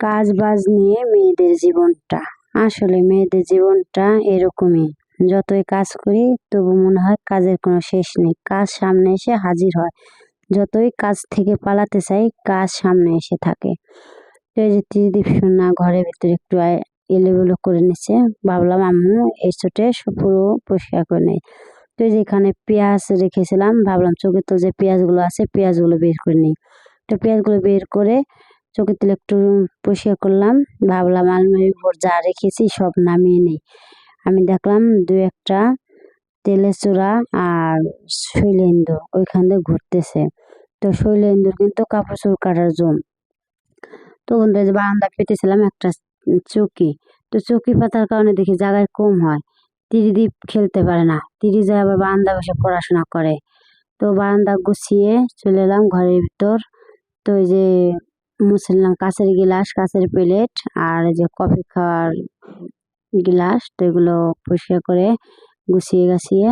কাজ বাজ নিয়ে মেয়েদের জীবনটা। আসলে মেয়েদের জীবনটা এরকমই। যতই কাজ করি, তবু মনে হয় কাজের কোনো শেষ নেই। কাজ সামনে এসে হাজির হয়। যতই কাজ থেকে পালাতে চাই, কাজ সামনে এসে থাকে। তো এই যে ত্রিদীপ সোনা ঘরের ভিতরে একটু এলোমেলো করে নিচ্ছে। ভাবলাম, আম্মু, এই ছোটে পুরো পরিষ্কার করে নেই। তো এই যে এখানে পেঁয়াজ রেখেছিলাম, ভাবলাম চোখের তো যে পেঁয়াজগুলো আছে, পেঁয়াজগুলো বের করে নিই। তো পেঁয়াজগুলো বের করে চোখের তেল একটু পরিষ্কার করলাম। ভাবলাম আলমারির উপর যা রেখেছি সব নামিয়ে নিই। আমি দেখলাম দু একটা তেলের চূড়া আর শৈলেন্দু ওইখান দিয়ে ঘুরতেছে। তো শৈলেন্দুর কিন্তু কাপড় চোর কাটার জম। তো বন্ধুরা যে বারান্দা পেতেছিলাম একটা চৌকি। তো চৌকি পাতার কারণে দেখি জায়গায় কম হয়। তিরিদীপ খেলতে পারে না। তিরি যায় আবার বারান্দা বসে পড়াশোনা করে। তো বারান্দা গুছিয়ে চলে এলাম ঘরের ভিতর। তো ওই যে মুছলাম কাঁচের গিলাস, কাঁচের প্লেট আর যে কফি খাওয়ার গিলাস, তো এগুলো পরিষ্কার করে গুছিয়ে গাছিয়ে,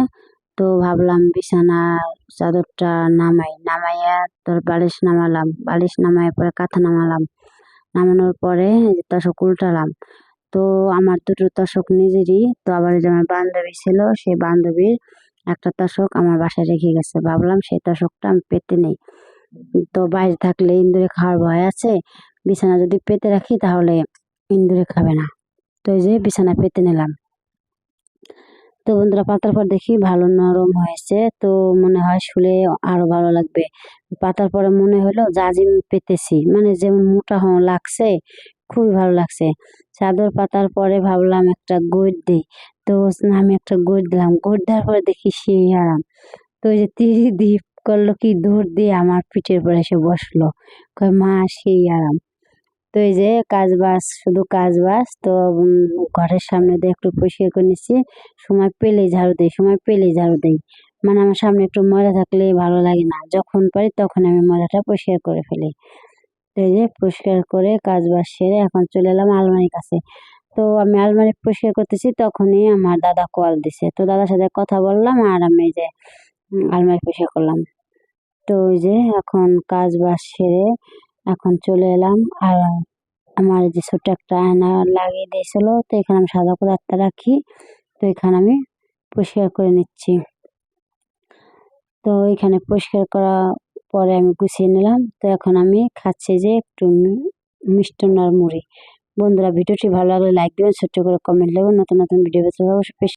তো ভাবলাম বিছানার চাদরটা নামাই। নামাইয়া তোর বালিশ নামালাম। বালিশ নামাই পরে কাঁথা নামালাম। নামানোর পরে তশক উল্টালাম। তো আমার দুটো তশক নিজেরই, তো আবার যে আমার বান্ধবী ছিল, সেই বান্ধবীর একটা তশক আমার বাসায় রেখে গেছে। ভাবলাম সেই তশকটা আমি পেতে নেই। তো বাইরে থাকলে ইন্দুরে খাওয়ার ভয় আছে। বিছানা যদি পেতে রাখি তাহলে ইন্দুরে খাবে না। তো এই যে বিছানা পেতে নিলাম। তো বন্ধুরা, পাতার পর দেখি ভালো নরম হয়েছে। তো মনে হয় শুলে আরও ভালো লাগবে। পাতার পরে মনে হলো জাজিম পেতেছি মানে যেমন মোটা লাগছে, খুবই ভালো লাগছে। চাদর পাতার পরে ভাবলাম একটা গোট দিই। তো আমি একটা গোট দিলাম। গোট দেওয়ার পরে দেখি সেই আরাম তো ওই যে তীর দ্বীপ করল কি? দৌড় দিয়ে আমার পিঠের পরে এসে বসল। কয়, মা, সেই আরাম। তো এই যে কাজ বাস শুধু কাজ বাস তো ঘরের সামনে দিয়ে একটু পরিষ্কার করে নিচ্ছি। সময় পেলেই ঝাড়ু দিই, সময় পেলেই ঝাড়ু দিই। মানে আমার সামনে একটু ময়লা থাকলে ভালো লাগে না। যখন পারি তখন আমি ময়লাটা পরিষ্কার করে ফেলি। তো এই যে পরিষ্কার করে কাজ বাস সেরে এখন চলে এলাম আলমারির কাছে। তো আমি আলমারি পরিষ্কার করতেছি, তখনই আমার দাদা কল দিছে। তো দাদার সাথে কথা বললাম আর আমি যে আলমারি পরিষ্কার করলাম। তো ওই যে এখন কাজ বাস সেরে এখন চলে এলাম। আর আমার যে ছোট্ট একটা আয়না লাগিয়ে দিয়েছিল, তো এখানে আমি সাদা একটা রাখি, তো এখানে আমি পরিষ্কার করে নিচ্ছি। তো এখানে পরিষ্কার করা পরে আমি গুছিয়ে নিলাম। তো এখন আমি খাচ্ছি যে একটু মিষ্টান্ন আর মুড়ি বন্ধুরা, ভিডিওটি ভালো লাগলে লাইক দেবেন, ছোট্ট করে কমেন্ট দেবেন। নতুন নতুন ভিডিও পেতে